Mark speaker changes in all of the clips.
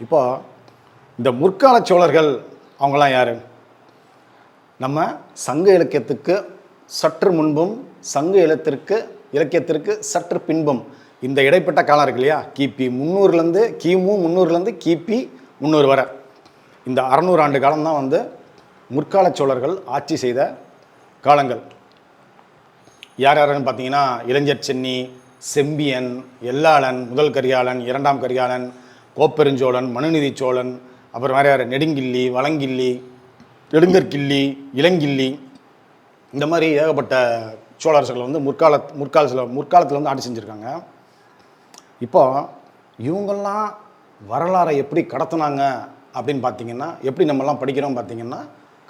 Speaker 1: இப்போ இந்த முற்கால சோழர்கள் அவங்களாம் யார்? நம்ம சங்க இலக்கியத்துக்கு சற்று முன்பும் சங்க இலத்திற்கு இலக்கியத்திற்கு சற்று பின்பும் இந்த இடைப்பட்ட காலம் இருக்கு இல்லையா? கிபி முந்நூறுலேருந்து கிமு முந்நூறுலேருந்து கிபி முந்நூறு வரை. இந்த அறநூறு ஆண்டு காலம் தான் வந்து முற்கால சோழர்கள் ஆட்சி செய்த காலங்கள். யார் யாருன்னு பார்த்தீங்கன்னா இளைஞர் சென்னி செம்பியன் எல்லாளன் முதல் கரிகாலன் இரண்டாம் கரிகாலன் கோப்பெருஞ்சோழன் மனுநிதி சோழன் அப்புறம் வேறு யார்? நெடுங்கில்லி வளங்கிள்ளி நெடுங்கற்கிள்ளி இளங்கிள்ளி. இந்த மாதிரி ஏகப்பட்ட சோழரசர்கள் வந்து முற்கால முற்காலத்தில் முற்காலத்தில் வந்து ஆட்சி செஞ்சுருக்காங்க. இப்போ இவங்கெல்லாம் வரலாறை எப்படி கடத்துனாங்க அப்படின்னு பார்த்தீங்கன்னா எப்படி நம்மலாம் படிக்கிறோம் பார்த்தீங்கன்னா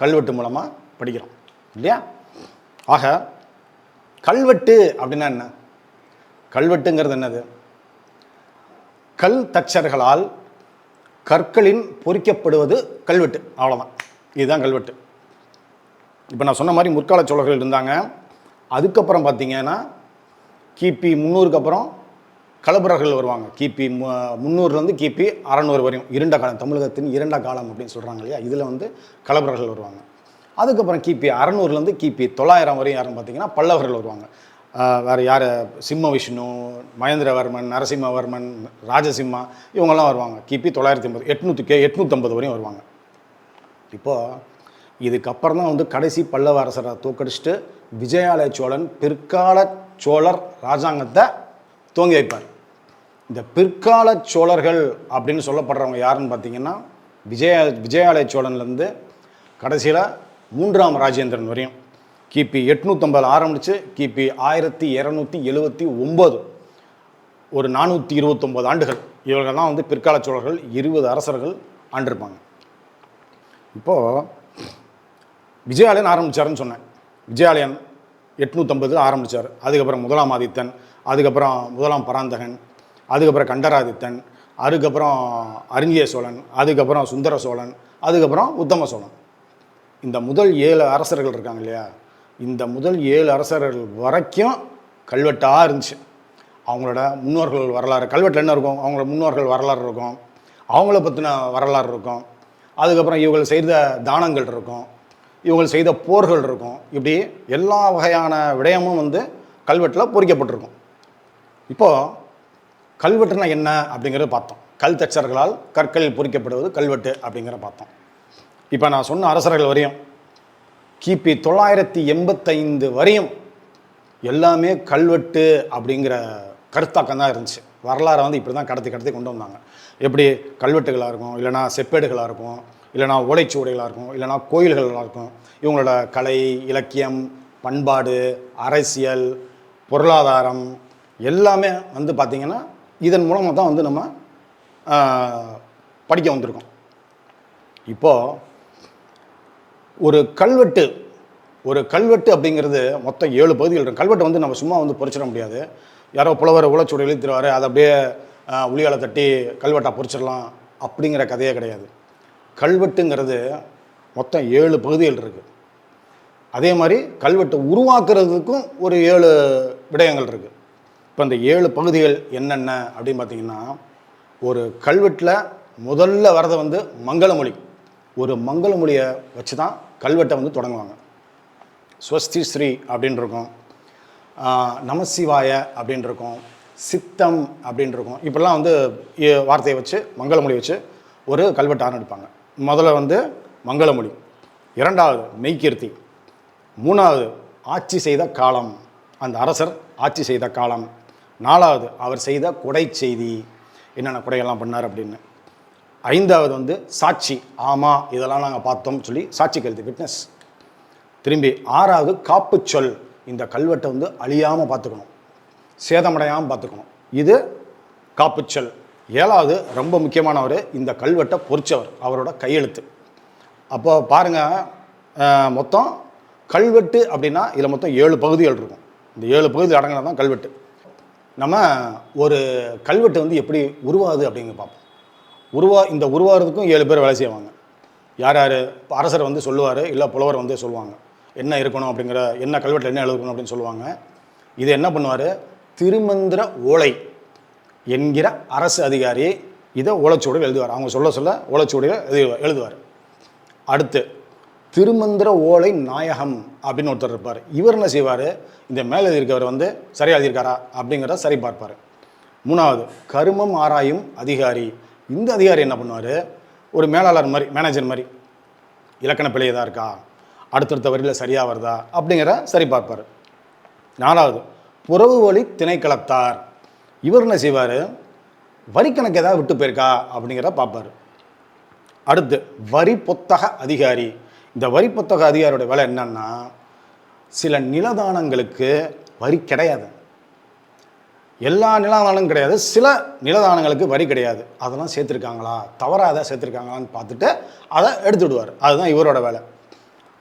Speaker 1: கல்வெட்டு மூலமாக படிக்கிறோம். இல்லையா? ஆக கல்வெட்டு அப்படின்னா என்ன? கல்வெட்டுங்கிறது என்னது? கல் தச்சர்களால் கற்களின் பொறிக்கப்படுவது கல்வெட்டு. அவ்வளோதான் இதுதான் கல்வெட்டு. இப்போ நான் சொன்ன மாதிரி முற்கால சோழர்கள் இருந்தாங்க. அதுக்கப்புறம் பார்த்தீங்கன்னா கிபி முந்நூறுக்கு அப்புறம் கலபுரர்கள் வருவாங்க. கிபி மு- முந்நூறுலேருந்து கிபி அறநூறு வரையும். இருண்ட காலம் தமிழகத்தின் இரண்ட காலம் அப்படின்னு சொல்கிறாங்க இல்லையா? இதில் வந்து கலபுரர்கள் வருவாங்க. அதுக்கப்புறம் கிபி அறநூறுலேருந்து கிபி தொள்ளாயிரம் வரையும் யாருன்னு பார்த்தீங்கன்னா பல்லவர்கள் வருவாங்க. வேறு யார்? சிம்ம விஷ்ணு மகேந்திரவர்மன் நரசிம்மவர்மன் ராஜசிம்மா இவங்கெல்லாம் வருவாங்க. கிபி தொள்ளாயிரத்தி ஐம்பது எட்நூற்றி கே எட்நூற்றம்பது வரையும் வருவாங்க. இப்போது இதுக்கப்புறம் தான் வந்து கடைசி பல்லவ அரசரை தோக்கடிச்சிட்டு விஜயாலய சோழன் பிற்கால சோழர் ராஜாங்கத்தை துவங்கி வைப்பார். இந்த பிற்கால சோழர்கள் அப்படின்னு சொல்லப்படுறவங்க யாருன்னு பார்த்தீங்கன்னா விஜய விஜயாலய சோழன்லேருந்து கடைசியில் மூன்றாம் ராஜேந்திரன் வரையும். கிபி எட்நூற்றம்பது ஆரம்பித்து கிபி ஆயிரத்தி இரநூத்தி எழுவத்தி ஒம்பது. ஒரு நானூற்றி இருபத்தொம்போது ஆண்டுகள். இவர்கள் தான் வந்து பிற்கால சோழர்கள் இருபது அரசர்கள் ஆண்டிருப்பாங்க. இப்போது விஜயாலயன் ஆரம்பித்தாருன்னு சொன்னேன். விஜயாலயன் எட்நூற்றம்பது ஆரம்பித்தார் அதுக்கப்புறம் முதலாம் ஆதித்தன் அதுக்கப்புறம் முதலாம் பராந்தகன் அதுக்கப்புறம் கண்டராதித்தன் அதுக்கப்புறம் அருங்கிய சோழன் அதுக்கப்புறம் சுந்தர சோழன் அதுக்கப்புறம் உத்தம சோழன். இந்த முதல் ஏழு அரசர்கள் இருக்காங்க இல்லையா? இந்த முதல் ஏழு அரசர்கள் வரைக்கும் கல்வெட்டாக இருந்துச்சு. அவங்களோட முன்னோர்கள் வரலாறு கல்வெட்டில் என்ன இருக்கும்? அவங்களோட முன்னோர்கள் வரலாறு இருக்கும். அவங்கள பற்றின வரலாறு இருக்கும். அதுக்கப்புறம் இவங்கள் செய்த தானங்கள் இருக்கும். இவங்கள் செய்த போர்கள் இருக்கும். இப்படி எல்லா வகையான விடயமும் வந்து கல்வெட்டில் பொறிக்கப்பட்டிருக்கும். இப்போது கல்வெட்டுனா என்ன அப்படிங்கிறத பார்த்தோம். கல் தச்சர்களால் கற்களில் பொறிக்கப்படுவது கல்வெட்டு அப்படிங்கிற பார்த்தோம். இப்போ நான் சொன்ன அரசர்கள் வரையும் கிபி தொள்ளாயிரத்தி எண்பத்தைந்து வரையும் எல்லாமே கல்வெட்டு அப்படிங்கிற கருத்தாக்கம் தான் இருந்துச்சு. வரலாறை வந்து இப்படி தான் கடத்தி கடத்தி கொண்டு வந்தாங்க. எப்படி கல்வெட்டுகளாக இருக்கும் இல்லைனா செப்பேடுகளாக இருக்கும் இல்லைனா ஓலைச்சுவடிகளாக இருக்கும் இல்லைனா கோயில்களாக இருக்கும். இவங்களோட கலை இலக்கியம் பண்பாடு அரசியல் பொருளாதாரம் எல்லாமே வந்து பார்த்திங்கன்னா இதன் மூலமாக தான் வந்து நம்ம படிக்க வந்திருக்கோம். இப்போது ஒரு கல்வெட்டு ஒரு கல்வெட்டு அப்படிங்கிறது மொத்தம் ஏழு பகுதிகள் இருக்கும் கல்வெட்டு வந்து நம்ம சும்மா வந்து பொறிச்சிட முடியாது. யாரோ புலவர் உளச்சூடி எழுதிருவாரு அதை அப்படியே உளியால் உளியால தட்டி கல்வெட்டாக பொறிச்சிடலாம் அப்படிங்கிற கதையே கிடையாது. கல்வெட்டுங்கிறது மொத்தம் ஏழு பகுதிகள் இருக்குது அதே மாதிரி கல்வெட்டு உருவாக்குறதுக்கும் ஒரு ஏழு விடயங்கள் இருக்குது இப்போ இந்த ஏழு பகுதிகள் என்னென்ன அப்படின்னு பார்த்தீங்கன்னா ஒரு கல்வெட்டில் முதல்ல வரதை வந்து மங்களமொழி. ஒரு மங்களமொழியை வச்சு தான் கல்வெட்டை வந்து தொடங்குவாங்க. ஸ்வஸ்தி ஸ்ரீ அப்படின்னு இருக்கும் நமசிவாய அப்படின்னு இருக்கும் சித்தம் அப்படின்னு இருக்கும் இப்படிலாம் வந்து வார்த்தையை வச்சு மங்களமொழி வச்சு ஒரு கல்வெட்டு ஆரம்பிப்பாங்க முதல்ல வந்து மங்களமொழி. இரண்டாவது மெய்கீர்த்தி. மூணாவது ஆட்சி செய்த காலம். அந்த அரசர் ஆட்சி செய்த காலம். நாலாவது அவர் செய்த கொடை செய்தி. என்னென்ன கொடைகள்லாம் பண்ணார் அப்படின்னு. ஐந்தாவது வந்து சாட்சி ஆமாம் இதெல்லாம் நாங்கள் பார்த்தோம் சொல்லி சாட்சி கருத்து விட்னஸ் திரும்பி ஆறாவது காப்பு சொல் இந்த கல்வெட்டை வந்து அழியாமல் பார்த்துக்கணும். சேதமடையாமல் பார்த்துக்கணும். இது காப்புச்சொல். ஏழாவது ரொம்ப முக்கியமானவர் இந்த கல்வெட்டை பொறிச்சவர் அவரோட கையெழுத்து. அப்போ பாருங்கள் மொத்தம் கல்வெட்டு அப்படின்னா இதில் மொத்தம் ஏழு பகுதிகள் இருக்கும். இந்த ஏழு பகுதி அடங்கினா தான் கல்வெட்டு. நம்ம ஒரு கல்வெட்டு வந்து எப்படி உருவாகுது அப்படிங்க பார்ப்போம் உருவா இந்த உருவாகிறதுக்கும் ஏழு பேர் வேலை செய்வாங்க. யார் யார்? இப்போ அரசர் வந்து சொல்லுவார் இல்லை புலவர் வந்து சொல்லுவாங்க. என்ன இருக்கணும் அப்படிங்கிற என்ன கல்வெட்டில் என்ன எழுதணும் அப்படின்னு சொல்லுவாங்க. இது என்ன பண்ணுவார்? திருமந்திர ஓலை என்கிற அரசு அதிகாரி இதை ஓலைச்சுவடியில் எழுதுவார். அவங்க சொல்ல சொல்ல ஓலைச்சுவடியில் எழுதுவார் எழுதுவார். அடுத்து திருமந்திர ஓலை நாயகம் அப்படின்னு ஒருத்தர் இருப்பார். இவர் என்ன செய்வார்? இந்த மேலே எழுதியிருக்கவர் வந்து சரியாக எழுதியிருக்காரா அப்படிங்கிறத சரி பார்ப்பார். மூணாவது கருமம் ஆராயும் அதிகாரி. இந்த அதிகாரி என்ன பண்ணுவார்? ஒரு மேலாளர் மாதிரி மேனேஜர் மாதிரி இலக்கண பிழை தான் இருக்கா? அடுத்தடுத்த வரியில் சரியாக வருதா? அப்படிங்கிற சரி பார்ப்பார். நாலாவது புறவு வழி திணைக்களத்தார். இவர் என்ன செய்வார்? வரிக்கணக்கு ஏதாவது விட்டு போயிருக்கா? அப்படிங்கிற பார்ப்பார். அடுத்து வரி புத்தக அதிகாரி. இந்த வரி புத்தக அதிகாரியோட வேலை என்னன்னா சில நிலதானங்களுக்கு வரி கிடையாது. எல்லா நிலதானங்களும் கிடையாது. சில நிலதானங்களுக்கு வரி கிடையாது. அதெல்லாம் சேர்த்துருக்காங்களா? தவறாக அதை சேர்த்துருக்காங்களான்னு பார்த்துட்டு அதை எடுத்து விடுவார். அதுதான் இவரோட வேலை.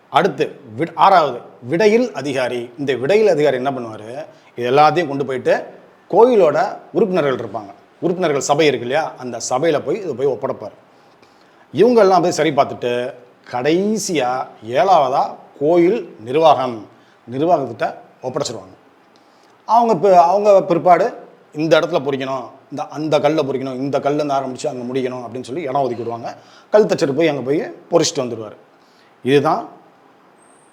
Speaker 1: அடுத்து வி ஆறாவது விடையில் அதிகாரி. இந்த விடையில் அதிகாரி என்ன பண்ணுவார்? இது எல்லாத்தையும் கொண்டு போயிட்டு கோயிலோட உறுப்பினர்கள் இருப்பாங்க. உறுப்பினர்கள் சபை இருக்கு இல்லையா? அந்த சபையில் போய் இதை போய் ஒப்படைப்பார். இவங்கெல்லாம் போய் சரி பார்த்துட்டு கடைசியாக ஏழாவதாக கோயில் நிர்வாகம். நிர்வாகத்திட்ட ஒப்படைச்சிருவாங்க. அவங்க இப்போ அவங்க பிற்பாடு இந்த இடத்துல பொறிக்கணும் இந்த அந்த கல்லை பொறிக்கணும் இந்த கல்லேருந்து ஆரம்பித்து அங்கே முடிக்கணும் அப்படின்னு சொல்லி இடம் ஒதுக்கி விடுவாங்க. கல் தச்சர் போய் அங்கே போய் பொறிச்சிட்டு வந்துடுவார் இதுதான்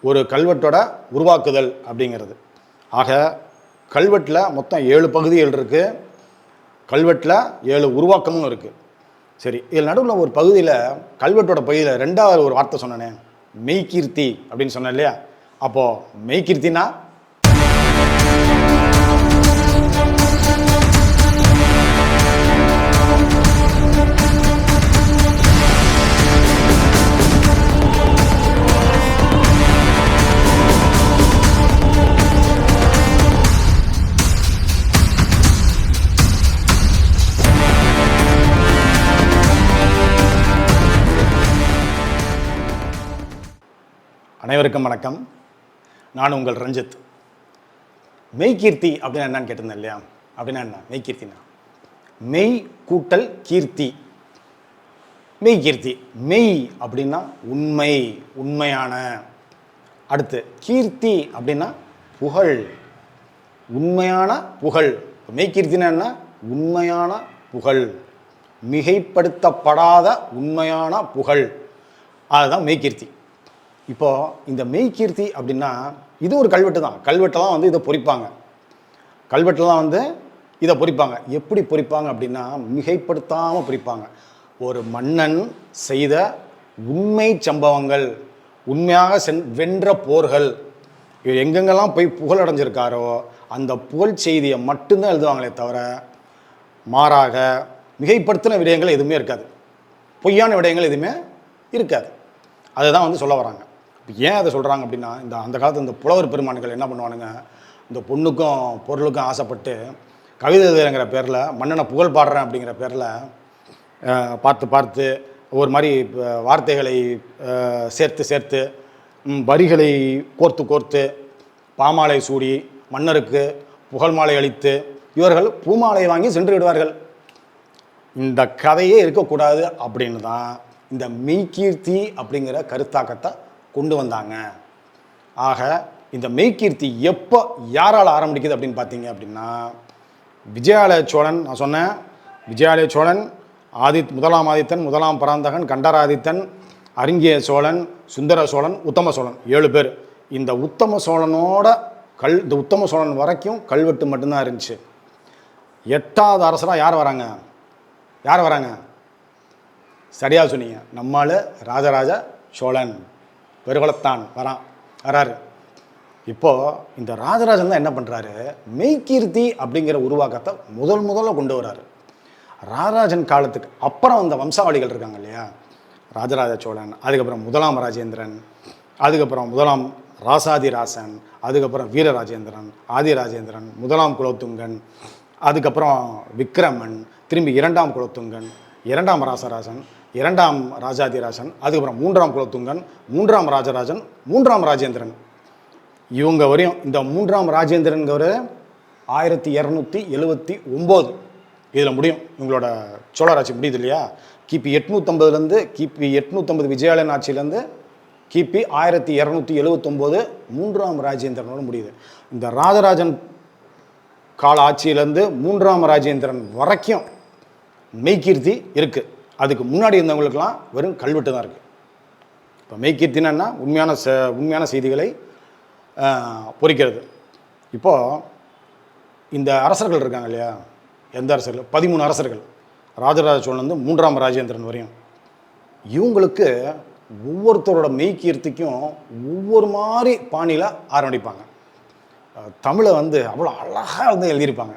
Speaker 1: ஒரு கல்வெட்டோட உருவாக்குதல் அப்படிங்கிறது. ஆக கல்வெட்டில் மொத்தம் ஏழு பகுதிகள் இருக்குது கல்வெட்டில் ஏழு உருவாக்கமும் இருக்குது சரி இதில் நடுவில் ஒரு பகுதியில் கல்வெட்டோட பகுதியில் ரெண்டாவது ஒரு வார்த்தை சொன்னேனே மெய்கீர்த்தி அப்படின்னு சொன்னேன் இல்லையா? அப்போது மெய்கீர்த்தினா அனைவருக்கும் வணக்கம். நான் உங்கள் ரஞ்சித். மெய்கீர்த்தி அப்படின்னா என்னன்னு கேட்டிருந்தேன் இல்லையா? அப்படின்னா என்ன? மெய்கீர்த்தினா மெய் கூட்டல் கீர்த்தி. மெய்கீர்த்தி மெய் அப்படின்னா உண்மை உண்மையான. அடுத்து கீர்த்தி அப்படின்னா புகழ். உண்மையான புகழ். மெய்கீர்த்தினா என்ன? உண்மையான புகழ். மிகைப்படுத்தப்படாத உண்மையான புகழ். அதுதான் மெய்கீர்த்தி இப்போது இந்த மெய்கீர்த்தி அப்படின்னா இது ஒரு கல்வெட்டு தான். கல்வெட்டெல்லாம் வந்து இதை பொறிப்பாங்க. கல்வெட்டெல்லாம் வந்து இதை பொறிப்பாங்க. எப்படி பொறிப்பாங்க அப்படின்னா மிகைப்படுத்தாமல் பொறிப்பாங்க. ஒரு மன்னன் செய்த உண்மை சம்பவங்கள் உண்மையாக சென் வென்ற போர்கள் இவர் எங்கெங்கெல்லாம் போய் புகழடைஞ்சிருக்காரோ அந்த புகழ் செய்தியை மட்டும்தான் எழுதுவாங்களே தவிர மாறாக மிகைப்படுத்தின விடயங்கள் எதுவுமே இருக்காது. பொய்யான விடயங்கள் எதுவுமே இருக்காது. அதுதான் வந்து சொல்ல வராங்க. இப்போ ஏன் அதை சொல்கிறாங்க அப்படின்னா இந்த அந்த காலத்து இந்த புலவர் பெருமான்கள் என்ன பண்ணுவானுங்க? இந்த பொண்ணுக்கும் பொருளுக்கும் ஆசைப்பட்டு கவிதைங்கிற பேரில் மன்னனை புகழ் பாடுறேன் அப்படிங்கிற பேரில் பார்த்து பார்த்து ஒரு மாதிரி வார்த்தைகளை சேர்த்து சேர்த்து வரிகளை கோர்த்து கோர்த்து பாமாலை சூடி மன்னருக்கு புகழ் மாலை அளித்து இவர்கள் பூமாலை வாங்கி சென்று விடுவார்கள். இந்த கதையே இருக்கக்கூடாது அப்படின்னு தான் இந்த மெய்கீர்த்தி அப்படிங்கிற கருத்தாக்கத்தை கொண்டு வந்தாங்க. ஆக இந்த மெய்கீர்த்தி எப்போ யாரால் ஆரம்பிக்குது அப்படின்னு பார்த்தீங்க அப்படின்னா விஜயாலய சோழன் நான் சொன்னேன் விஜயாலய சோழன் ஆதித் முதலாம் ஆதித்தன் முதலாம் பராந்தகன் கண்டராதித்தன் அருங்கிய சோழன் சுந்தர சோழன் உத்தம சோழன் ஏழு பேர். இந்த உத்தம சோழனோட கல் இந்த உத்தம சோழன் வரைக்கும் கல்வெட்டு மட்டும்தான் இருந்துச்சு. எட்டாவது அரசராக யார் வராங்க? யார் வராங்க? சரியாக சொன்னீங்க. நம்மால் ராஜராஜ சோழன். பெருகலத்தான் வரான் வராரு. இப்போது இந்த ராஜராஜன் தான் என்ன பண்ணுறாரு மெய்கீர்த்தி அப்படிங்கிற உருவாக்கத்தை முதல் முதல்ல கொண்டு வராரு. ராஜராஜன் காலத்துக்கு அப்புறம் அந்த வம்சாவளிகள் இருக்காங்க இல்லையா? ராஜராஜ சோழன் அதுக்கப்புறம் முதலாம் ராஜேந்திரன் அதுக்கப்புறம் முதலாம் ராசாதிராசன் அதுக்கப்புறம் வீரராஜேந்திரன் ஆதிராஜேந்திரன் முதலாம் குலோத்துங்கன் அதுக்கப்புறம் விக்ரமன் திரும்பி இரண்டாம் குலோத்துங்கன் இரண்டாம் ராசராசன் இரண்டாம் ராஜாதிராசன் அதுக்கப்புறம் மூன்றாம் குலோத்துங்கன் மூன்றாம் ராஜராஜன் மூன்றாம் ராஜேந்திரன். இவங்க வரையும் இந்த மூன்றாம் ராஜேந்திரன்கிற ஆயிரத்தி இரநூத்தி எழுவத்தி ஒம்பது. இதில் முடியும். இவங்களோட சோழராட்சி முடியுது இல்லையா? கிபி எட்நூற்றம்பதுலேருந்து கிபி எட்நூற்றம்பது விஜயாலயன் ஆட்சியிலேருந்து கிபி ஆயிரத்தி இரநூத்தி எழுவத்தொம்போது மூன்றாம் ராஜேந்திரனோட முடியுது. இந்த ராஜராஜன் கால ஆட்சியிலேருந்து மூன்றாம் ராஜேந்திரன் வரைக்கும் மெய்கீர்த்தி இருக்குது அதுக்கு முன்னாடி இருந்தவங்களுக்கெல்லாம் வெறும் கல்வெட்டு தான் இருக்குது இப்போ மெய்கீர்த்தினா உண்மையான ச உண்மையான செய்திகளை பொறிக்கிறது. இப்போது இந்த அரசர்கள் இருக்காங்க இல்லையா? எந்த அரசர்கள்? பதிமூணு அரசர்கள். ராஜராஜ சோழன் வந்து மூன்றாம் ராஜேந்திரன் வரையும். இவங்களுக்கு ஒவ்வொருத்தரோட மெய்கீர்த்திக்கும் ஒவ்வொரு மாதிரி பாணியில் ஆரம்பிப்பாங்க. தமிழை வந்து அவ்வளோ அழகாக வந்து எழுதியிருப்பாங்க.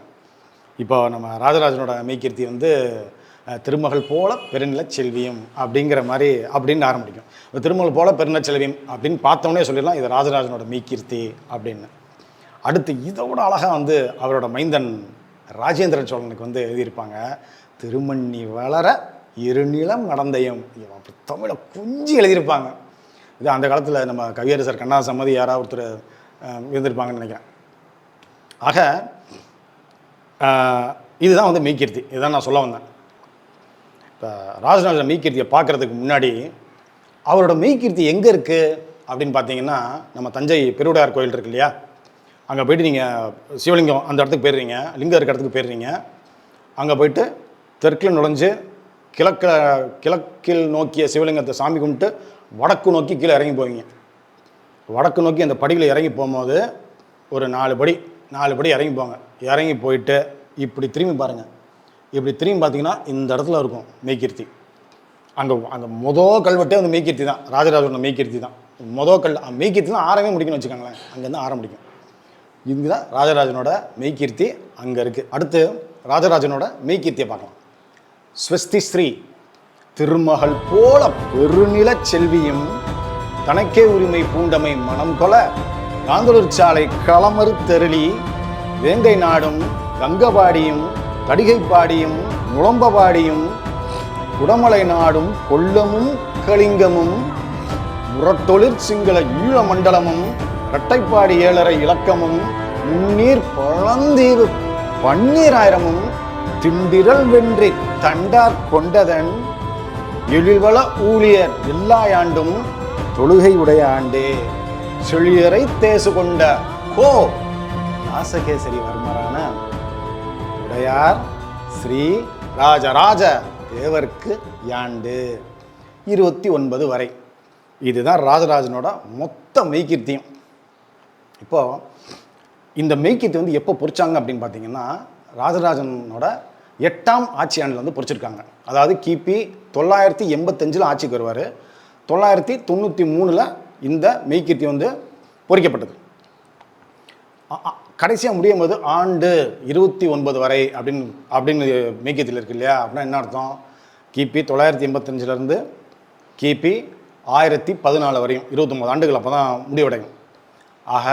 Speaker 1: இப்போ நம்ம ராஜராஜனோட மெய்கீர்த்தி வந்து திருமகள் போல பெருநிலச்செல்வியும் அப்படிங்கிற மாதிரி அப்படின்னு ஆரம்பிக்கும். திருமகள் போல பெருநிலச்செல்வியும் அப்படின்னு பார்த்தோன்னே சொல்லிடலாம் இது ராஜராஜனோட மீக்கீர்த்தி அப்படின்னு. அடுத்து இதோட அழகாக வந்து அவரோட மைந்தன் ராஜேந்திர சோழனுக்கு வந்து எழுதியிருப்பாங்க திருமண்ணி வளர இருநிலம் நடந்தயம். தமிழை குஞ்சு எழுதியிருப்பாங்க. இது அந்த காலத்தில் நம்ம கவியரசர் கண்ணா சம்மதி யாராவது ஒருத்தர் இருந்திருப்பாங்கன்னு நினைக்கிறேன். ஆக இதுதான் வந்து மீக்கீர்த்தி இதுதான் நான் சொல்ல வந்தேன். இப்போ ராஜராஜ மெய்கீர்த்தியை பார்க்குறதுக்கு முன்னாடி அவரோட மெய்கீர்த்தி எங்கே இருக்குது அப்படின்னு பார்த்தீங்கன்னா நம்ம தஞ்சை பெருவுடையார் கோயில் இருக்கு இல்லையா? அங்கே போயிட்டு நீங்கள் சிவலிங்கம் அந்த இடத்துக்கு போயிடுறீங்க லிங்கம் இருக்க இடத்துக்கு போயிடுறீங்க. அங்கே போயிட்டு தெற்கில் நுழைஞ்சு கிழக்க கிழக்கில் நோக்கிய சிவலிங்கத்தை சாமி கும்பிட்டு வடக்கு நோக்கி கீழே இறங்கி போவீங்க. வடக்கு நோக்கி அந்த படியில் இறங்கி போகும்போது ஒரு நாலு படி நாலு படி இறங்கி போங்க. இறங்கி போயிட்டு இப்படி திரும்பி பாருங்கள் இப்படி திரும்பி பார்த்தீங்கன்னா இந்த இடத்துல இருக்கும் மெய்கீர்த்தி. அங்கே அந்த மொதல் கல்வெட்டே வந்து மெய்கீர்த்தி தான். ராஜராஜனோட மெய்கீர்த்தி தான். மொதல் கல் மெய்கீர்த்தி தான் ஆரம்பமே முடிக்கணும்னு வச்சுக்கோங்களேன். அங்கேருந்து ஆரம்பிக்கும் இதுதான் ராஜராஜனோட மெய்கீர்த்தி அங்கே இருக்குது அடுத்து ராஜராஜனோட மெய்கீர்த்தியை பார்க்கலாம். ஸ்வஸ்தி ஸ்ரீ திருமகள் போல பெருநில செல்வியும் தனக்கே உரிமை பூண்டமை மனம் கொல காந்தலூர் சாலை களமறு தெருளி வேங்கை நாடும் கங்கபாடியும் கடிகைப்பாடியும் நுழம்பபாடியும் குடமலை நாடும் கொல்லமும் கலிங்கமும் முரட்டொழிற் சிங்கள ஈழ மண்டலமும் இரட்டைப்பாடி ஏழரை இலக்கமும் முன்னீர் பழந்தீவு பன்னீராயிரமும் திண்டிரல் வென்றி தண்டார் கொண்டதன் எழில்வள ஊழியர் எல்லாயாண்டும் தொழுகை உடைய ஆண்டே. செழியரை தேசு கொண்ட கோ. ராசகேசரி வர்மரான உடையார் ஸ்ரீ ராஜராஜ தேவர்க்கு யாண்டு. இருபத்தி ஒன்பது வரை. இதுதான் ராஜராஜனோட மொத்த மெய்கீர்த்தியும். இப்போது இந்த மெய்கீர்த்தி வந்து எப்போ பொறிச்சாங்க அப்படின்னு பார்த்தீங்கன்னா ராஜராஜனோட எட்டாம் ஆட்சி ஆண்டில் வந்து பொறிச்சிருக்காங்க. அதாவது கிபி தொள்ளாயிரத்தி எண்பத்தஞ்சில் ஆட்சிக்கு வருவார். தொள்ளாயிரத்தி தொண்ணூற்றி மூணில் இந்த மெய்கீர்த்தி வந்து பொறிக்கப்பட்டது. கடைசியாக முடியும் போது ஆண்டு இருபத்தி ஒன்பது வரை அப்படின்னு அப்படின்னு மேக்கியத்தில் இருக்கு இல்லையா? அப்படின்னா என்ன அர்த்தம்? கிபி தொள்ளாயிரத்தி எண்பத்தஞ்சிலேருந்து கிபி ஆயிரத்தி பதினாலு வரையும் இருபத்தொம்பது ஆண்டுகள் அப்போ தான் முடிவடையும். ஆக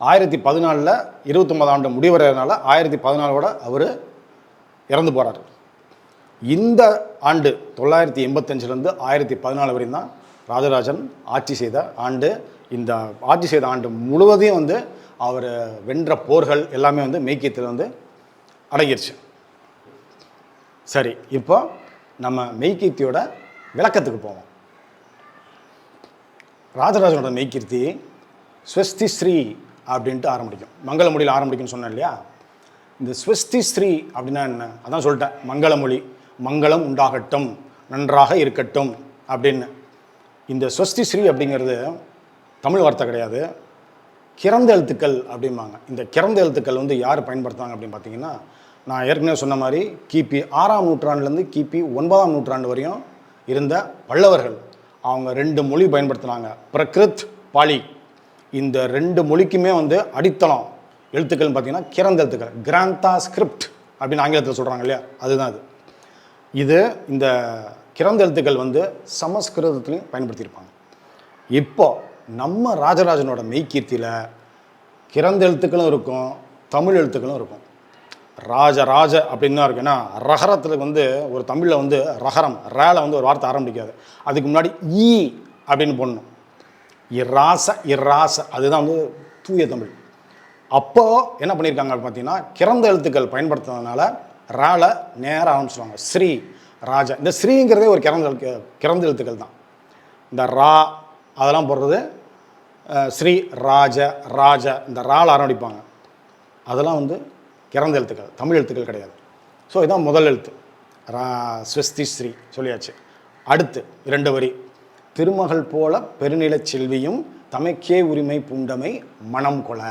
Speaker 1: ஆயிரத்தி பதினாலில் இருபத்தொம்பது ஆண்டு முடிவடைறதுனால ஆயிரத்தி பதினாலோட அவர் இறந்து போகிறார் இந்த ஆண்டு தொள்ளாயிரத்தி எண்பத்தஞ்சிலேருந்து ஆயிரத்தி பதினாலு வரையும் தான் ராஜராஜன் ஆட்சி செய்த ஆண்டு. இந்த ஆட்சி செய்த ஆண்டு முழுவதையும் வந்து அவர் வென்ற போர்கள் எல்லாமே வந்து மெய்க்கியத்தில் வந்து அடங்கிருச்சு. சரி இப்போ நம்ம மெய்கீர்த்தியோட விளக்கத்துக்கு போவோம். ராஜராஜனோட மெய்கீர்த்தி ஸ்வஸ்தி ஸ்ரீ அப்படின்ட்டு ஆரம்பிக்கும். மங்கள மொழியில் ஆரம்பிக்கும்னு சொன்னேன் இல்லையா? இந்த ஸ்வஸ்தி ஸ்ரீ அப்படின்னா என்ன? அதான் சொல்லிட்டேன். மங்கள மொழி மங்களம் உண்டாகட்டும் நன்றாக இருக்கட்டும் அப்படின்னு. இந்த ஸ்வஸ்தி ஸ்ரீ அப்படிங்கிறது தமிழ் வார்த்தை கிடையாது. கிறந்த எழுத்துக்கள் அப்படிம்பாங்க. இந்த கிறந்த எழுத்துக்கள் வந்து யார் பயன்படுத்துறாங்க அப்படின்னு பார்த்தீங்கன்னா நான் ஏற்கனவே சொன்ன மாதிரி கிபி ஆறாம் நூற்றாண்டுலேருந்து கிபி ஒன்பதாம் நூற்றாண்டு வரையும் இருந்த பல்லவர்கள் அவங்க ரெண்டு மொழி பயன்படுத்தினாங்க. பிரகிருத் பாலி. இந்த ரெண்டு மொழிக்குமே வந்து அடித்தளம். எழுத்துக்கள்னு பார்த்தீங்கன்னா கிறந்த எழுத்துக்கள் கிராந்தா ஸ்கிரிப்ட் அப்படின்னு ஆங்கிலத்தில் சொல்கிறாங்க இல்லையா? அதுதான் அது. இது இந்த கிறந்த எழுத்துக்கள் வந்து சமஸ்கிருதத்துலையும் பயன்படுத்தியிருப்பாங்க. இப்போ நம்ம ராஜராஜனோட மெய்கீர்த்தியில் கிறந்த எழுத்துக்களும் இருக்கும் தமிழ் எழுத்துக்களும் இருக்கும். ராஜ ராஜ அப்படின்னு இருக்குன்னா ரகரத்தில் வந்து ஒரு தமிழில் வந்து ரகரம் ரேல வந்து ஒரு வார்த்தை ஆரம்பிக்காது. அதுக்கு முன்னாடி ஈ அப்படின்னு போடணும். இராச இராச அதுதான் வந்து தூய தமிழ். அப்போது என்ன பண்ணியிருக்காங்க பார்த்தீங்கன்னா கிறந்த எழுத்துக்கள் பயன்படுத்துனதுனால ரால நேராக ஆரம்பிச்சிருவாங்க. ஸ்ரீ ராஜா. இந்த ஸ்ரீங்கிறதே ஒரு கிறந்த கிறந்த எழுத்துக்கள் தான். இந்த ரா அதெல்லாம் போடுறது ஸ்ரீ ராஜ ராஜ இந்த ரால ஆரம்பிப்பாங்க. அதெல்லாம் வந்து கிறந்த எழுத்துக்கள் தமிழ் எழுத்துக்கள் கிடையாது. ஸோ இதுதான் முதல் எழுத்து. ரா ஸ்வஸ்தி ஸ்ரீ சொல்லியாச்சு. அடுத்து இரண்டு வரி. திருமகள் போல பெருநிலச் செல்வியும் தமக்கே உரிமை பூண்டமை மனம் கொள.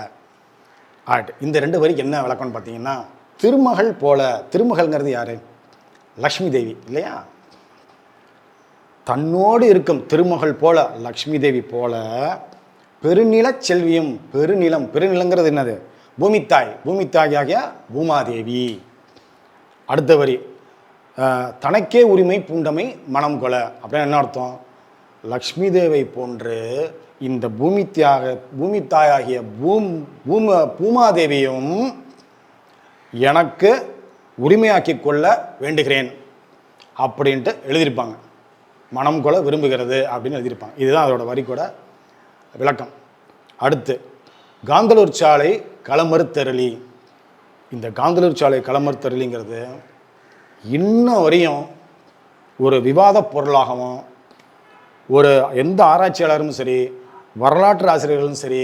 Speaker 1: ஆட் இந்த ரெண்டு வரிக்கு என்ன விளக்கம்னு பார்த்தீங்கன்னா திருமகள் போல திருமகள்ங்கிறது யார்? லக்ஷ்மி தேவி இல்லையா? தன்னோடு இருக்கும் திருமகள் போல லக்ஷ்மி தேவி போல பெருநில செல்வியும் பெருநிலம் பெருநிலங்கிறது என்னது? பூமித்தாய் பூமித்தாயாகிய பூமாதேவி. அடுத்த வரி. தனக்கே உரிமை பூண்டமை மனம் கொல அப்படின்னு என்ன அர்த்தம்? லக்ஷ்மி தேவை போன்று இந்த பூமி தியாக பூமி தாயாகிய பூம் பூம பூமாதேவியும் எனக்கு உரிமையாக்கி கொள்ள வேண்டுகிறேன். அப்படின்ட்டு எழுதியிருப்பாங்க. மனம் கொல விரும்புகிறது அப்படின்னு எழுதியிருப்பாங்க. இதுதான் அதோட வரிக்கூட விளக்கம். அடுத்து காந்தலூர் சாலை களமறுத்தரளி. இந்த காந்தலூர் சாலை களமறுத்தரளிங்கிறது இன்ன வரையும் ஒரு விவாத பொருளாகவும் ஒரு எந்த ஆராய்ச்சியாளரும் சரி வரலாற்று ஆசிரியர்களும் சரி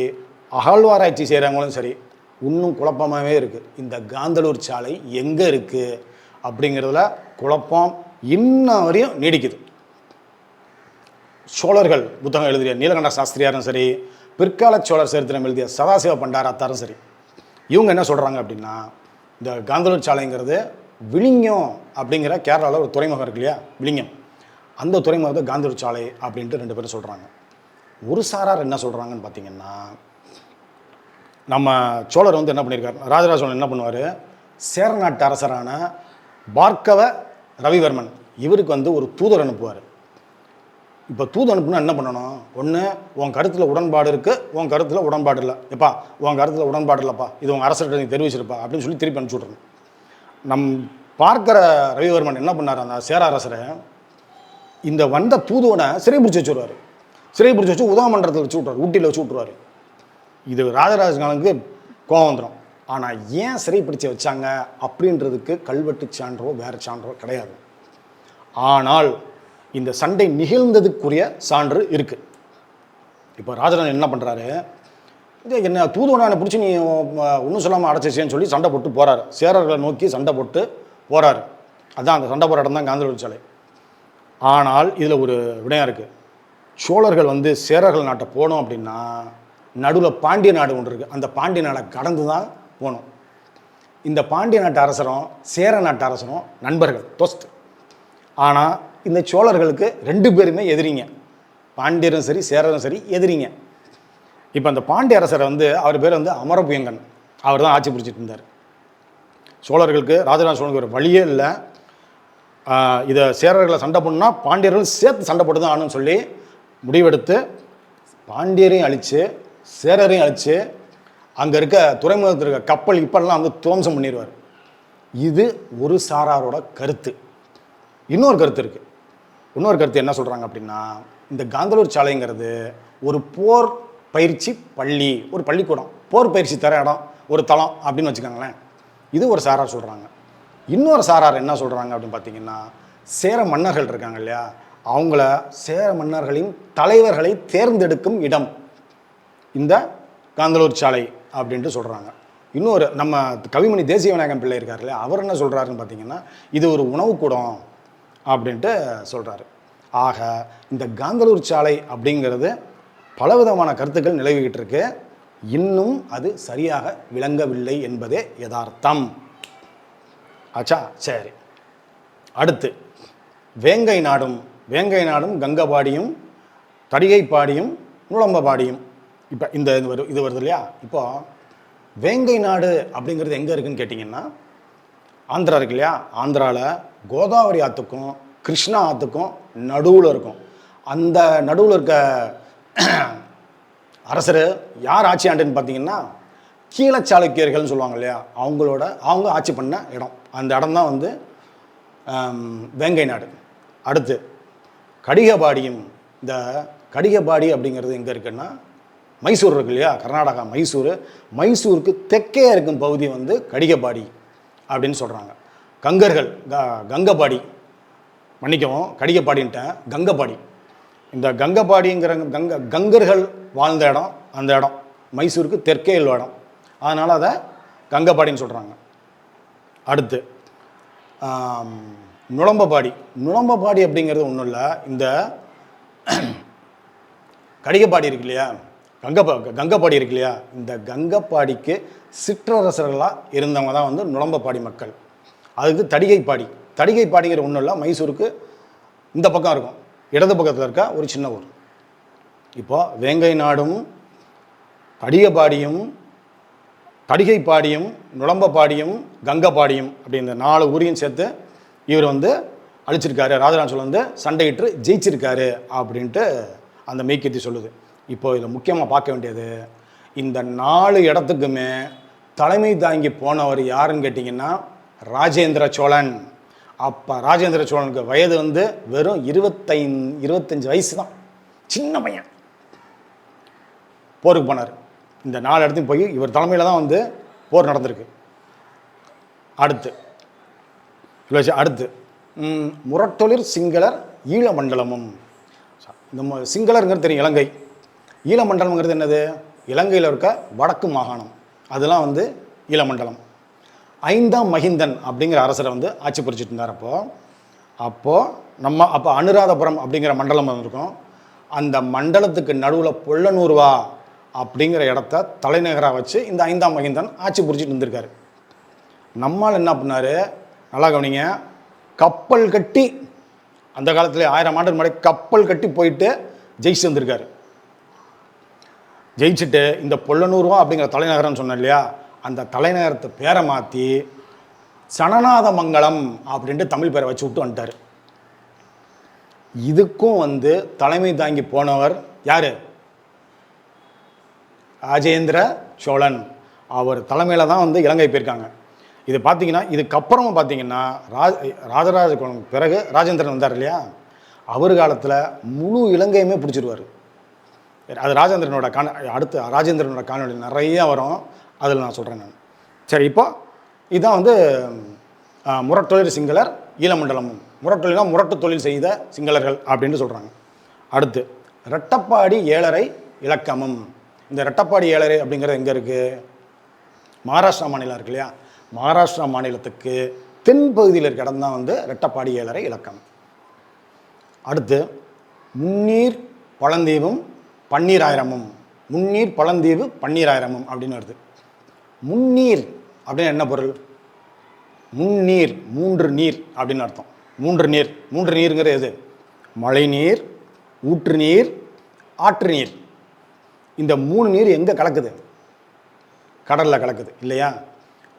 Speaker 1: அகழ்வாராய்ச்சி செய்கிறவங்களும் சரி இன்னும் குழப்பமாகவே இருக்குது இந்த காந்தலூர் சாலை எங்கே இருக்குது அப்படிங்கிறதுல குழப்பம் இன்ன வரையும் நீடிக்குது. சோழர்கள் புத்தகம் எழுதிய நீலகண்ட சாஸ்திரியாரும் சரி பிற்கால சோழர் சரித்திரம் எழுதிய சதாசிவ பண்டாரத்தாரும் சரி இவங்க என்ன சொல்கிறாங்க அப்படின்னா இந்த காந்தலூர் சாலைங்கிறது விழிங்கம் அப்படிங்கிற கேரளாவில் ஒரு துறைமுகம் இருக்கு இல்லையா? விழிங்கம் அந்த துறைமுகத்தை காந்தலூர் சாலை அப்படின்ட்டு ரெண்டு பேரும் சொல்கிறாங்க ஒரு சாரார் என்ன சொல்கிறாங்கன்னு பார்த்தீங்கன்னா நம்ம சோழர் வந்து என்ன பண்ணியிருக்காரு ராஜராஜ சோழன் என்ன பண்ணுவார்? சேரநாட்டு அரசரான பார்க்கவ ரவிவர்மன் இவருக்கு வந்து ஒரு தூதர் அனுப்புவார். இப்போ தூது அனுப்புனா என்ன பண்ணணும்? ஒன்று உன் கருத்தில் உடன்பாடு இருக்குது உன் கருத்தில் உடன்பாடு இல்லை. எப்பா உன் கருத்தில் உடன்பாடு இல்லைப்பா இது உங்கள் அரசர்கிட்ட நீ தெரிவிச்சிருப்பா அப்படின்னு சொல்லி திருப்பி அனுப்பிச்சி விட்றணும் நம் பார்க்குற ரவிவர்மன் என்ன பண்ணார் அந்த சேர அரசரை இந்த வந்த தூதுவனை சிறை பிடிச்சி வச்சுருவார். சிறை பிடிச்சி வச்சு உதவமன்றத்தில் வச்சு விட்ருவார் ஊட்டியில் வச்சு விட்ருவார் இது ராஜராஜ காலனுக்கு கோவம் வந்துடும் ஆனால் ஏன் சிறை பிடிச்சி வச்சாங்க? அப்படின்றதுக்கு கல்வெட்டு சான்றோ வேறு சான்றோ கிடையாது. ஆனால் இந்த சண்டை நிகழ்ந்ததுக்குரிய சான்று இருக்குது இப்போ ராஜராஜன் என்ன பண்ணுறாரு இது என்ன தூதுவனானை பிடிச்சி நீ ஒன்றும் சொல்லாமல் அடைச்சிச்சேன்னு சொல்லி சண்டை போட்டு போகிறாரு சேரர்களை நோக்கி சண்டை போட்டு போகிறாரு அதுதான் அந்த சண்டை போகிற இடம் தான் காந்தலூர் சாலை. ஆனால் இதில் ஒரு விடயம் இருக்குது சோழர்கள் வந்து சேரர்கள் நாட்டை போனோம் அப்படின்னா நடுவில் பாண்டிய நாடு ஒன்று இருக்குது அந்த பாண்டிய நாடை கடந்து தான் போகணும் இந்த பாண்டிய நாட்டு அரசரும் சேர நாட்டு அரசரும் நண்பர்கள் தொஸ்த். ஆனால் இந்த சோழர்களுக்கு ரெண்டு பேருமே எதிரிங்க. பாண்டியரும் சரி சேரரும் சரி எதிரிங்க. இப்போ அந்த பாண்டிய அரசரை வந்து அவர் பேர் வந்து அமரபுயங்கன். அவர் தான் ஆட்சி பிடிச்சிட்டு இருந்தார். சோழர்களுக்கு ராஜராஜ சோழனுக்கு ஒரு வழியே இல்லை. இதை சேரர்களை சண்டை பண்ணால் பாண்டியர்கள் சேர்த்து சண்டை போட்டு தான் ஆகணும்னு சொல்லி முடிவெடுத்து பாண்டியரையும் அழித்து சேரரையும் அழித்து அங்கே இருக்க துறைமுகத்தில் இருக்க கப்பல் இப்பெல்லாம் வந்து துவம்சம் பண்ணிடுவார் இது ஒரு சாராரோட கருத்து. இன்னொரு கருத்து இருக்குது இன்னொரு கருத்து என்ன சொல்கிறாங்க அப்படின்னா இந்த காந்தலூர் சாலைங்கிறது ஒரு போர் பயிற்சி பள்ளி ஒரு பள்ளிக்கூடம். போர் பயிற்சி தர இடம் ஒரு தளம் அப்படின்னு வச்சுக்கோங்களேன். இது ஒரு சாரார் சொல்கிறாங்க இன்னொரு சாரார் என்ன சொல்கிறாங்க அப்படின்னு பார்த்தீங்கன்னா சேர மன்னர்கள் இருக்காங்க இல்லையா? அவங்கள சேர மன்னர்களின் தலைவர்களை தேர்ந்தெடுக்கும் இடம் இந்த காந்தலூர் சாலை அப்படின்ட்டு சொல்கிறாங்க இன்னொரு நம்ம கவிமணி தேசிய விநாயகம் பிள்ளை இருக்கார் இல்லையா? அவர் என்ன சொல்கிறாருன்னு பார்த்தீங்கன்னா இது ஒரு உணவுக்கூடம். அப்படின்ட்டு சொல்கிறாரு ஆக இந்த காந்தலூர் சாலை அப்படிங்கிறது பலவிதமான கருத்துக்கள் நிலவிக்கிட்டு இருக்கு. இன்னும் அது சரியாக விளங்கவில்லை என்பதே யதார்த்தம். ஆச்சா சரி. அடுத்து வேங்கை நாடும் வேங்கை நாடும் கங்கபாடியும் தடிகைப்பாடியும் நுழம்பபாடியும் இப்போ இந்த இது வரு இது வருது இல்லையா? இப்போ வேங்கை நாடு அப்படிங்கிறது எங்கே இருக்குன்னு கேட்டிங்கன்னா ஆந்திரா இருக்கு இல்லையா? ஆந்திராவில் கோதாவரி ஆற்றுக்கும் கிருஷ்ணா ஆற்றுக்கும் நடுவில் இருக்கும். அந்த நடுவில் இருக்க அரசர் யார் ஆட்சி ஆண்டுன்னு பார்த்தீங்கன்னா கீழ சாளுக்கியர்கள்னு சொல்லுவாங்க இல்லையா? அவங்களோட அவங்க ஆட்சி பண்ண இடம். அந்த இடம் தான் வந்து வேங்கை நாடு. அடுத்து கடிகபாடியும் இந்த கடிகபாடி அப்படிங்கிறது எங்கே இருக்குன்னா மைசூர் இருக்கு இல்லையா? கர்நாடகா மைசூர். மைசூருக்கு தெற்கே இருக்கும் பகுதி வந்து கடிகபாடி. அப்படின்னு சொல்கிறாங்க கங்கர்கள் க- கங்கபாடி. மன்னிக்கவும் கடிகப்பாடின்ட்டேன். கங்கபாடி. இந்த கங்கபாடிங்கிற கங்க கங்கர்கள் வாழ்ந்த இடம் அந்த இடம். மைசூருக்கு தெற்கே உள்ள இடம். அதனால் அதை கங்கபாடின்னு சொல்கிறாங்க அடுத்து நுழம்பபாடி. நுழம்பபாடி அப்படிங்கிறது ஒன்றும் இல்லை. இந்த கடிகப்பாடி இருக்கு இல்லையா? கங்கப்பா கங்கப்பாடி இருக்கு இல்லையா? இந்த கங்கப்பாடிக்கு சிற்றரசர்களாக இருந்தவங்க தான் வந்து நுழம்பப்பாடி மக்கள். அதுக்கு தடிகைப்பாடி. தடிகைப்பாடிங்கிற ஒன்றும் இல்லை மைசூருக்கு இந்த பக்கம் இருக்கும். இடது பக்கத்தில் இருக்க ஒரு சின்ன ஊர். இப்போ வேங்கை நாடும் கடிகப்பாடியும் தடிகைப்பாடியும் நுழம்பப்பாடியும் கங்கப்பாடியும் அப்படின்ற நாலு ஊரையும் சேர்த்து இவர் வந்து அழிச்சிருக்காரு. ராஜராஜ சோழன் வந்து சண்டையிட்டு ஜெயிச்சிருக்காரு அப்படின்ட்டு அந்த மெய்க்கத்தி சொல்லுது. இப்போ இதில் முக்கியமாக பார்க்க வேண்டியது இந்த நாலு இடத்துக்குமே தலைமை தாங்கி போனவர் யாருன்னு கேட்டிங்கன்னா ராஜேந்திர சோழன். அப்போ ராஜேந்திர சோழனுக்கு வயது வந்து வெறும் இருபத்தைந் இருபத்தஞ்சி வயசு தான். சின்ன பையன். போருக்கு போனார். இந்த நாலு இடத்துக்கும் போய் இவர் தலைமையில் தான் வந்து போர் நடந்திருக்கு. அடுத்து அடுத்து முரட்டொழிர் முரட்டொளிர் சிங்களர் ஈழமண்டலமும். இந்த சிங்களருங்கிறது தெரியும் இலங்கை. ஈழமண்டலம்ங்கிறது என்னது? இலங்கையில் இருக்க வடக்கு மாகாணம். அதெல்லாம் வந்து ஈழமண்டலம். ஐந்தாம் மகிந்தன் அப்படிங்கிற அரசரை வந்து ஆட்சி புரிச்சிட்டு இருந்தார் அப்போது அப்போது நம்ம அப்போ அனுராதபுரம் அப்படிங்கிற மண்டலம் வந்திருக்கோம் அந்த மண்டலத்துக்கு நடுவில் பொள்ளனூர்வா அப்படிங்கிற இடத்த தலைநகராக வச்சு இந்த ஐந்தாம் மகிந்தன் ஆட்சி புரிச்சிட்டு இருந்திருக்காரு. நம்மால் என்ன பண்ணார்? நல்லா கவனிங்க. கப்பல் கட்டி அந்த காலத்தில் ஆயிரம் ஆண்டு முன்னாடி கப்பல் கட்டி போயிட்டு ஜெயிச்சு வந்திருக்காரு. ஜெயிச்சுட்டு இந்த பொள்ளனூர்வா அப்படிங்கிற தலைநகரம்னு சொன்னேன் இல்லையா? அந்த தலைநகரத்தை பேரை மாற்றி சனநாதமங்கலம் அப்படின்ட்டு தமிழ் பேரை வச்சு விட்டு வந்துட்டார். இதுக்கும் வந்து தலைமை தாங்கி போனவர் யார்? ராஜேந்திர சோழன். அவர் தலைமையில் தான் வந்து இலங்கை போயிருக்காங்க. இது பார்த்தீங்கன்னா இதுக்கப்புறமா பார்த்தீங்கன்னா ராஜ ராஜராஜ பிறகு ராஜேந்திரன் வந்தார் இல்லையா? அவர் காலத்தில் முழு இலங்கையுமே பிடிச்சிருவார். அது ராஜேந்திரனோட காண அடுத்து ராஜேந்திரனோட காணொலி நிறைய வரும். அதில் நான் சொல்கிறேன் நான். சரி இப்போ இதுதான் வந்து முரட்டொழில் சிங்களர் ஈழமண்டலமும். முரட்டொழில்னா முரட்டு தொழில் செய்த சிங்களர்கள் அப்படின்னு சொல்கிறாங்க அடுத்து ரெட்டப்பாடி ஏழரை இலக்கமும். இந்த ரெட்டப்பாடி ஏழரை அப்படிங்கிறது எங்கே இருக்குது மகாராஷ்டிரா மாநிலம் இருக்கு இல்லையா? மகாராஷ்டிரா மாநிலத்துக்கு தென்பகுதியில் இருக்க இடம் தான் வந்து ரெட்டப்பாடி ஏழரை இலக்கம். அடுத்து முன்னீர் பழந்தீவும் பன்னீராயிரமும். முன்னீர் பழந்தீவு பன்னீராயிரமும் அப்படின்னு வருது. முன்னீர் அப்படின்னு என்ன பொருள்? முன்னீர் மூன்று நீர் அப்படின்னு அர்த்தம். மூன்று நீர். மூன்று நீருங்கிறது எது? மழை நீர் ஊற்று நீர் ஆற்று நீர் இந்த மூணு நீர் எங்கே கலக்குது? கடலில் கலக்குது இல்லையா?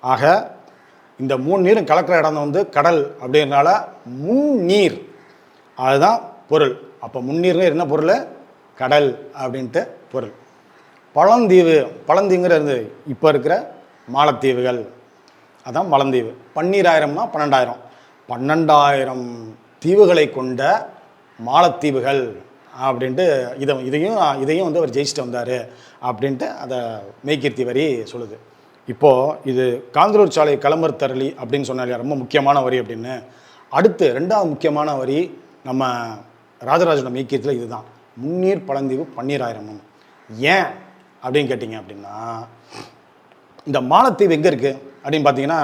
Speaker 1: ஆக இந்த மூணு நீரும் கலக்கிற இடம் வந்து கடல் அப்படின்றனால முன்னீர். அதுதான் பொருள். அப்போ முன்னீர்னு என்ன பொருள்? கடல் அப்படின்ட்டு பொருள். பழந்தீவு பழந்தீவுங்கிறது இப்போ இருக்கிற மாலத்தீவுகள். அதான் மலந்தீவு. பன்னீராயிரம்னா பன்னெண்டாயிரம். பன்னெண்டாயிரம் தீவுகளை கொண்ட மாலத்தீவுகள் அப்படின்ட்டு இதை இதையும் இதையும் வந்து அவர் ஜெயிச்சுட்டு வந்தார் அப்படின்ட்டு அதை மெய்கீர்த்தி வரி சொல்லுது. இப்போது இது காந்தலூர் சாலை களமர் தரளி அப்படின்னு சொன்னாலே ரொம்ப முக்கியமான வரி அப்படின்னு. அடுத்து ரெண்டாவது முக்கியமான வரி நம்ம ராஜராஜனோட மெய்கீர்த்தியில் இதுதான். முன்னீர் பழந்தீவு பன்னீராயிரமும் ஏன் அப்படின்னு கேட்டிங்க அப்படின்னா இந்த மாலத்தீவு எங்கே இருக்குது அப்படின்னு பார்த்தீங்கன்னா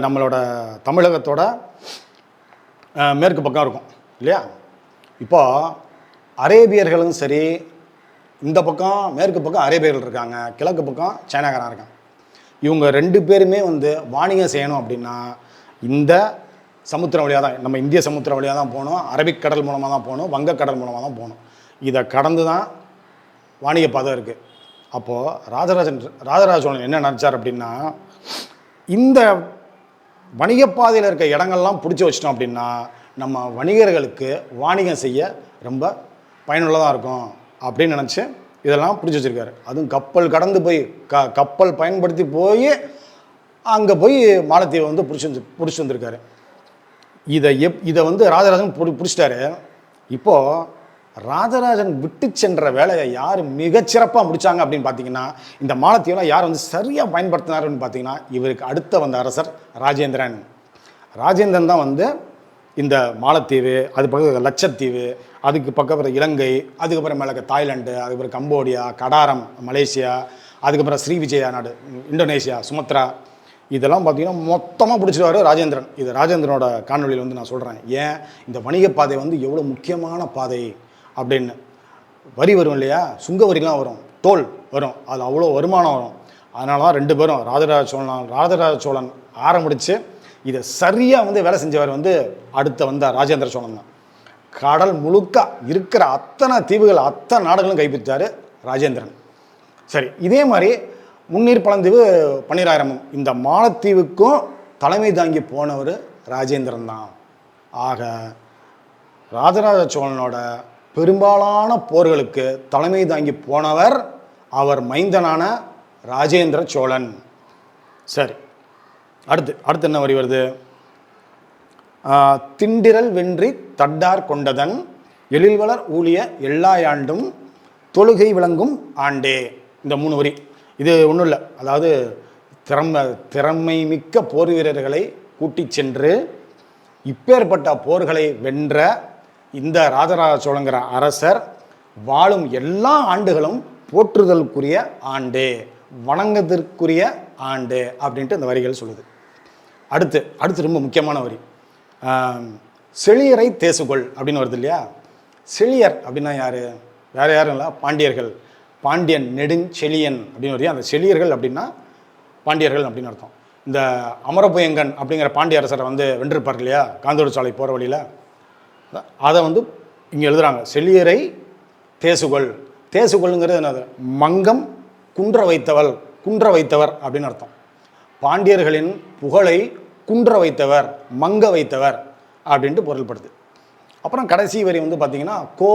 Speaker 1: நம்மளோட தமிழகத்தோட மேற்கு பக்கம் இருக்கும் இல்லையா? இப்போ அரேபியர்களும் சரி இந்த பக்கம் மேற்கு பக்கம் அரேபியர்கள் இருக்காங்க கிழக்கு பக்கம் சைனாக்காரன் இருக்காங்க இவங்க ரெண்டு பேருமே வந்து வாணிகம் செய்யணும் அப்படின்னா இந்த சமுத்திரம் வழியாக தான் நம்ம இந்திய சமுத்திரம் வழியாக தான் போகணும் அரபிக் கடல் மூலமாக தான் போகணும் வங்கக்கடல் மூலமாக தான் போகணும் இதை கடந்து தான் வாணிக பாதை இருக்குது அப்போது ராஜராஜன் ராஜராஜ சோழன் என்ன நினச்சார் அப்படின்னா இந்த வணிகப்பாதையில் இருக்க இடங்கள்லாம் பிடிச்சி வச்சிட்டோம் அப்படின்னா நம்ம வணிகர்களுக்கு வாணிகம் செய்ய ரொம்ப பயனுள்ளதாக இருக்கும் அப்படின்னு நினச்சி இதெல்லாம் பிடிச்சி வச்சிருக்காரு. அதுவும் கப்பல் கடந்து போய் க கப்பல் பயன்படுத்தி போய் அங்கே போய் மாலத்தீவை வந்து பிடிச்சி வந்து பிடிச்சி வந்திருக்காரு. இதை எப் இதை வந்து ராஜராஜன் பிடி பிடிச்சிட்டாரு. இப்போது ராஜராஜன் விட்டு சென்ற வேலையை யார் மிகச்சிறப்பாக முடித்தாங்க அப்படின்னு பார்த்தீங்கன்னா இந்த மாலத்தீவெலாம் யார் வந்து சரியாக பயன்படுத்தினாருன்னு பார்த்தீங்கன்னா இவருக்கு அடுத்த வந்த அரசர் ராஜேந்திரன். ராஜேந்திரன் தான் வந்து இந்த மாலத்தீவு அது பக்கம் லட்சத்தீவு அதுக்கு பக்கத்தில் இலங்கை அதுக்கப்புறம் மேலே தாய்லாந்து அதுக்கப்புறம் கம்போடியா கடாரம் மலேசியா அதுக்கப்புறம் ஸ்ரீவிஜயா நாடு இந்தோனேஷியா சுமத்ரா இதெல்லாம் பார்த்தீங்கன்னா மொத்தமாக பிடிச்சிருவாரு ராஜேந்திரன். இது ராஜேந்திரனோட காணொலியில் வந்து நான் சொல்கிறேன் ஏன்? இந்த வணிக பாதை வந்து எவ்வளோ முக்கியமான பாதை அப்படின்னு. வரி வரும் இல்லையா? சுங்க வரிலாம் வரும். டோல் வரும். அதில் அவ்வளோ வருமானம் வரும். அதனால தான் ரெண்டு பேரும் ராஜராஜ சோழன் ராஜராஜ சோழன் ஆரம்பிச்சு இதை சரியாக வந்து வேலை செஞ்சவர் வந்து அடுத்த வந்த ராஜேந்திர சோழன் தான். கடல் முழுக்க இருக்கிற அத்தனை தீவுகள் அத்தனை நாடுகளும் கைப்பற்றாரு ராஜேந்திரன். சரி இதே மாதிரி முன்னீர் பழந்தீவு பன்னிராயிரமும் இந்த மாலத்தீவுக்கும் தலைமை தாங்கி போனவர் ராஜேந்திரன் தான். ஆக ராஜராஜ சோழனோட பெரும்பாலான போர்களுக்கு தலைமை தாங்கி போனவர் அவர் மைந்தனான ராஜேந்திர சோழன். சரி அடுத்து அடுத்து என்ன வரி வருது? திண்டிரல் வென்றி தட்டார் கொண்டதன் எழில்வளர் ஊழிய எல்லாயாண்டும் தொழுகை விளங்கும் ஆண்டே. இந்த மூணு வரி. இது ஒன்றும் இல்லை. அதாவது திறமை திறமை மிக்க போர் வீரர்களை கூட்டிச் சென்று இப்பேற்பட்ட போர்களை வென்ற இந்த ராஜராஜ சோழங்கிற அரசர் வாழும் எல்லா ஆண்டுகளும் போற்றுதலுக்குரிய ஆண்டு வணங்கத்திற்குரிய ஆண்டு அப்படின்ட்டு இந்த வரிகள் சொல்லுது. அடுத்து அடுத்து ரொம்ப முக்கியமான வரி. செழியரை தேசுகொள் அப்படின்னு வருது இல்லையா? செழியர் அப்படின்னா யார்? வேறு யாரும் இல்லை பாண்டியர்கள். பாண்டியன் நெடுஞ்செழியன் அப்படின்னு வரையும் அந்த செழியர்கள் அப்படின்னா பாண்டியர்கள் அப்படின்னு அர்த்தம். இந்த அமரபுயங்கன் அப்படிங்கிற பாண்டிய அரசரை வந்து வென்றிருப்பார் இல்லையா? காந்தோடு சாலை போகிற வழியில். அதை வந்து இங்கே எழுதுகிறாங்க செழியரை தேசுகொள். தேசுகொள்ளுங்கிறது என்னது? மங்கம் குன்ற வைத்தவள் குன்ற வைத்தவர் அப்படின்னு அர்த்தம். பாண்டியர்களின் புகழை குன்ற வைத்தவர் மங்க வைத்தவர் அப்படின்ட்டு பொருள்படுது. அப்புறம் கடைசி வரி வந்து பார்த்திங்கன்னா கோ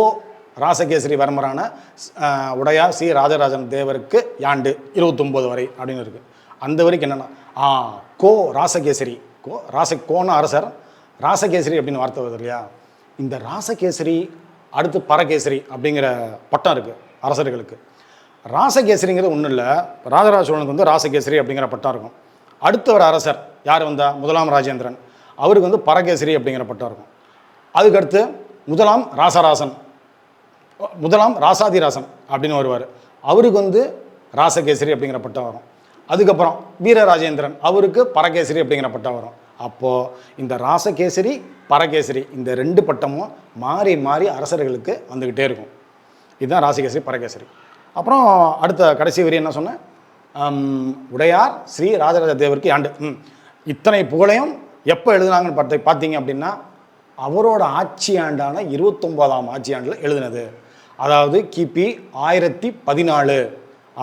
Speaker 1: ராசகேசரி வர்மரான உடையா சி. ராஜராஜன் தேவருக்கு யாண்டு? இருபத்தொம்போது வரை அப்படின்னு இருக்குது அந்த வரைக்கும் என்னென்னா ஆ கோ ராசகேசரி. கோ ராச கோன அரசர். ராசகேசரி அப்படின்னு வார்த்தை வருது இல்லையா? இந்த ராசகேசரி அடுத்து பரகேசரி அப்படிங்கிற பட்டம் இருக்குது அரசர்களுக்கு. ராசகேசரிங்கிறது ஒன்றும் இல்லை. ராஜராஜ சோழனுக்கு வந்து ராசகேசரி அப்படிங்கிற பட்டம் இருக்கும். அடுத்த ஒரு அரசர் யார் வந்தால் முதலாம் ராஜேந்திரன். அவருக்கு வந்து பரகேசரி அப்படிங்கிற பட்டம் இருக்கும். அதுக்கடுத்து முதலாம் ராசராசன். முதலாம் ராசாதிராசன் அப்படின்னு வருவார். அவருக்கு வந்து ராசகேசரி அப்படிங்கிற பட்டம் வரும். அதுக்கப்புறம் வீரராஜேந்திரன் அவருக்கு பரகேசரி அப்படிங்கிற பட்டம் வரும். அப்போது இந்த ராசகேசரி பரகேசரி இந்த ரெண்டு பட்டமும் மாறி மாறி அரசர்களுக்கு வந்துக்கிட்டே இருக்கும். இதுதான் ராசகேசரி பரகேசரி. அப்புறம் அடுத்த கடைசி வரி என்ன சொன்னேன்? உடையார் ஸ்ரீ ராஜராஜ தேவருக்கு ஆண்டு. ம் இத்தனை புகழையும் எப்போ எழுதுனாங்கன்னு பார்த்து பார்த்தீங்க அப்படின்னா அவரோட ஆட்சி ஆண்டான இருபத்தொம்போதாம் ஆட்சி ஆண்டில் எழுதினது. அதாவது கிபி ஆயிரத்தி பதினாலு.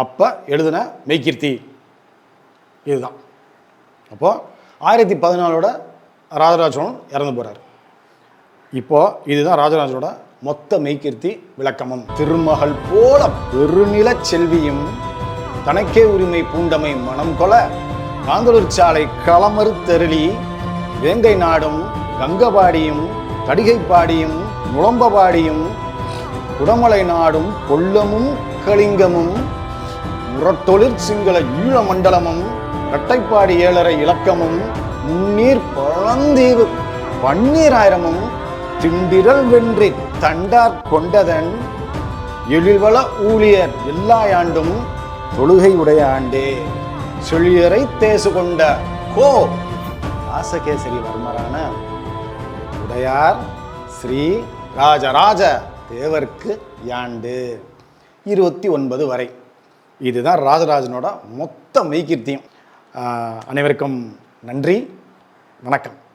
Speaker 1: அப்போ எழுதின மெய்கீர்த்தி. இதுதான். அப்போது ஆயிரத்தி பதினாலோட ராஜராஜ சோழன் இறந்து போகிறார் இப்போது இதுதான் ராஜராஜனோட மொத்த மெய்கீர்த்தி விளக்கமும். திருமகள் போல பெருநில செல்வியும் தனக்கே உரிமை பூண்டமை மனம் கொல காந்தலூர் சாலை களமறுத்தருளி வேங்கை நாடும் கங்கபாடியும் கடிகைப்பாடியும் முழம்பபாடியும் குடமலை நாடும் கொல்லமும் கலிங்கமும் முரட்டொழிற் சிங்கள ஈழ மண்டலமும் இரட்டைப்பாடி ஏழரை இலக்கமும் முன்னீர் பழந்தீவு பன்னீராயிரமும் திண்டிரல் வென்றி தண்டார் கொண்டதன் எழில்வள ஊழியர் எல்லா ஆண்டும் தொழுகை உடைய ஆண்டே. செழியரை தேசு கொண்ட கோ ராசகேசரி வர்மரான உடையார் ஸ்ரீ ராஜராஜ தேவர்க்கு யாண்டு? இருபத்தி ஒன்பது வரை. இதுதான் ராஜராஜனோட மொத்த மெய்கீர்த்தியும். அனைவருக்கும் நன்றி. வணக்கம்.